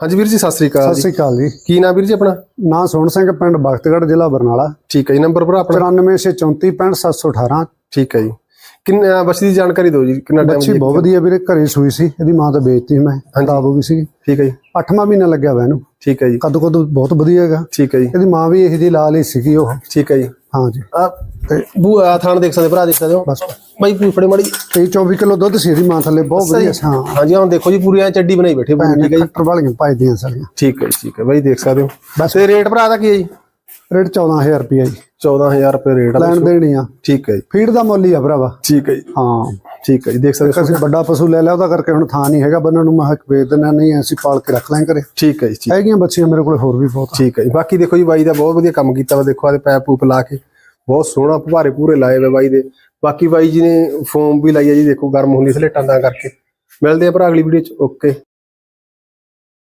ਹਾਂਜੀ ਵੀਰ ਜੀ ਸਤਿ ਸ੍ਰੀ ਅਕਾਲ ਸਤਿ ਸ੍ਰੀ ਅਕਾਲ ਜੀ। ਕੀ ਨਾਮ ਵੀਰ ਜੀ ਆਪਣਾ? ਨਾਂ ਸੋਹਣ ਸਿੰਘ ਪਿੰਡ ਬਖਤਗੜ੍ਹ ਜ਼ਿਲ੍ਹਾ ਬਰਨਾਲਾ। ਠੀਕ ਹੈ ਜੀ ਨੰਬਰ ਭਰਾ ਆਪਣਾ? 9464465718 ਠੀਕ ਹੈ ਜੀ। ਕਿੰਨਾ ਬੱਚੀ ਦੀ ਜਾਣਕਾਰੀ ਦਿਓ ਜੀ ਕਿੰਨਾ ਬੱਚੀ ਟਾਈਮ ਬਹੁਤ ਵਧੀਆ ਵੀਰੇ ਘਰੇ ਸੂਈ ਸੀ ਇਹਦੀ ਮਾਂ ਤਾਂ ਵੇਚਤੀ ਮੈਂ ਖਰਾਬ ਹੋ ਗਈ ਸੀ ਠੀਕ ਹੈ ਜੀ। ਅੱਠਵਾਂ ਮਹੀਨਾ ਲੱਗਿਆ ਵਾ ਇਹਨੂੰ। ਠੀਕ ਹੈ ਜੀ। ਕੱਦ ਕੁੱਦ ਬਹੁਤ ਵਧੀਆ ਹੈਗਾ। ਠੀਕ ਹੈ ਜੀ। ਇਹਦੀ ਮਾਂ ਵੀ ਇਹੋ ਜਿਹੀ ਲਾਲ ਹੀ ਸੀਗੀ ਉਹ। ਠੀਕ ਹੈ ਜੀ। ਹਾਂ ਜੀ। ਆ ਥਾਣ ਦੇਖ ਸਕਦੇ ਭਰਾ ਦੇਖ ਸਕਦੇ ਹੋ। ਬਸ। ਬਾਈ ਪੂ ਫੜੇ ਮੜੀ। ਤੇ 24 ਕਿਲੋ ਦੁੱਧ ਸੀ ਇਹਦੀ ਮਾਂ ਥੱਲੇ ਬਹੁਤ ਵਧੀਆ ਸੀ ਹਾਂ। ਹਾਂਜੀ ਹੁਣ ਦੇਖੋ ਜੀ ਪੂਰੀ ਐ ਚੱਡੀ ਬਣਾਈ ਬੈਠੇ ਪੂਰੀ ਠੀਕ ਹੈ ਜੀ। ਵਾਲੀਆਂ ਪਾਈਦੀਆਂ ਸਾਰੀਆਂ। ਠੀਕ ਹੈ ਠੀਕ ਹੈ। ਬਾਈ ਦੇਖ ਸਕਦੇ ਹੋ। ਬਸ। ਤੇ ਰੇਟ ਭਰਾ ਦਾ ਕੀ ਹੈ ਜੀ? ਰੇਟ 14000 ਰੁਪਏ ਜੀ। 14000 ਰੁਪਏ ਰੇਟ ਆ ਲੈਣ ਦੇਣੀ ਆ। ਠੀਕ ਹੈ ਜੀ। ਫੀਡ ਦਾ ਮੁੱਲ ਹੀ ਆ ਭਰਾਵਾ। ਠੀਕ ਹੈ ਜੀ। ਹਾਂ। ਠੀਕ ਹੈ ਜੀ ਦੇਖ ਸਕਦੇ ਕਿਸੇ ਵੱਡਾ ਪਸ਼ੂ ਲੈ ਲਿਆ ਉਹਦਾ ਕਰਕੇ ਹੁਣ ਥਾਂ ਨਹੀਂ ਹੈਗਾ ਬੰਨਣ ਨੂੰ ਮੈਂ ਹੱਕ ਵੇਚ ਦਿੰਦਾ ਨਹੀਂ ਅਸੀਂ ਪਾਲ ਕੇ ਰੱਖ ਲਾਂ ਘਰੇ। ਠੀਕ ਹੈ ਜੀ ਹੈਗੀਆਂ ਬੱਚੀਆਂ ਮੇਰੇ ਕੋਲ ਹੋਰ ਵੀ ਬਹੁਤ। ਠੀਕ ਹੈ ਜੀ। ਬਾਕੀ ਦੇਖੋ ਜੀ ਬਾਈ ਦਾ ਬਹੁਤ ਵਧੀਆ ਕੰਮ ਕੀਤਾ ਵਾ ਦੇਖੋ ਆਦੇ ਪੈਪ ਪੂਪ ਲਾ ਕੇ। ਬਹੁਤ ਸੋਹਣਾ ਫੁਹਾਰੇ ਪੂਰੇ ਲਾਏ ਵੇ ਬਾਈ ਦੇ। ਬਾਕੀ ਬਾਈ ਜੀ ਨੇ ਫੋਮ ਵੀ ਲਾਈ ਹੈ ਜੀ, ਦੇਖੋ ਗਰਮ ਹੁੰਦੀ ਸਲੇਟਾਂ ਦਾ ਕਰਕੇ। ਮਿਲਦੇ ਆ ਭਰਾ ਅਗਲੀ ਵੀਡੀਓ ਚ, ਓਕੇ।